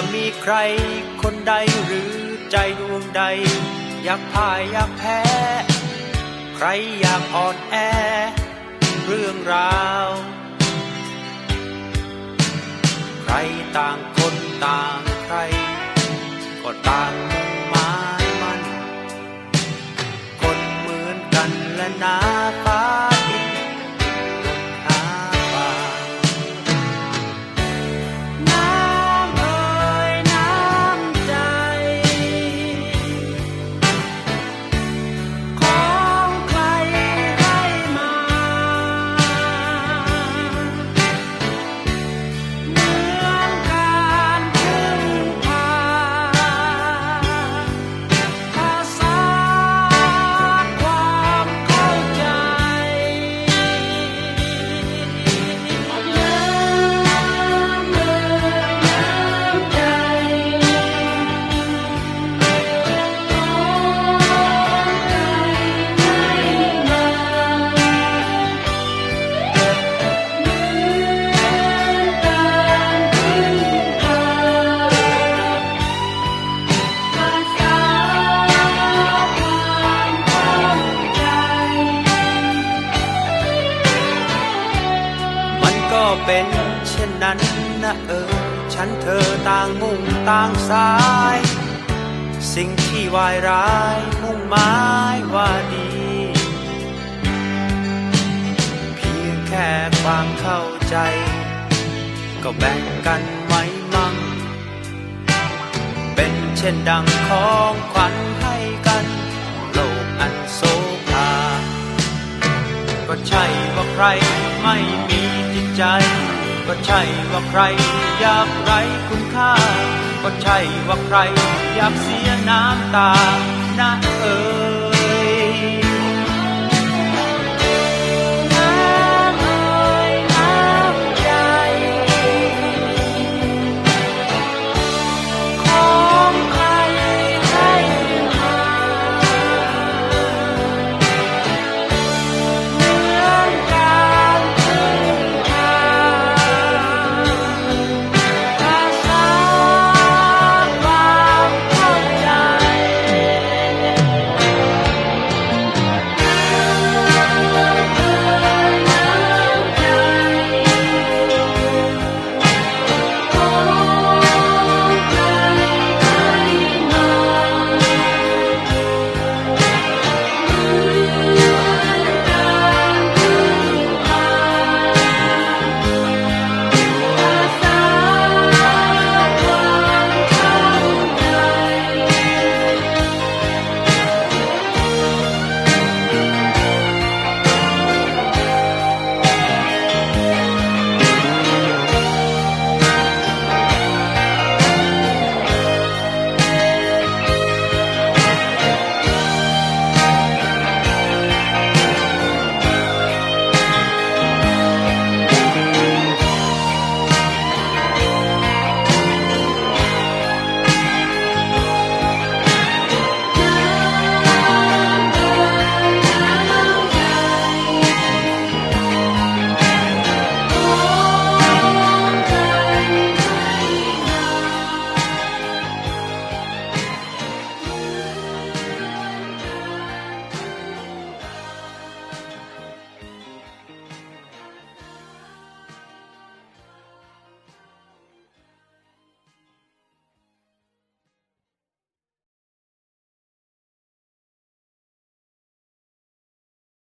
จะมีใครคนใดหรือใจดวงใด อยากพ่ายอยากแพ้ ใครอยากอ่อนแอ เรื่องราว ใครต่างคนต่างใคร ก็ต่างมุ่งหมายมัน คนเหมือนกันและหนาฟ้า เป็นเช่นนั้นนะเออ ฉันเธอต่างมุ่งต่างสาย สิ่งที่วายร้ายมุ่งหมายว่าดี เพียงแค่ความเข้าใจ ก็แบ่งกันไว้มั่ง เป็นเช่นดังของขวัญให้กัน ก็ใช่ว่าใครไม่มีจิตใจ ก็ใช่ว่าใครอยากไร้คุณค่า ก็ใช่ว่าใครอยากเสียน้ำตา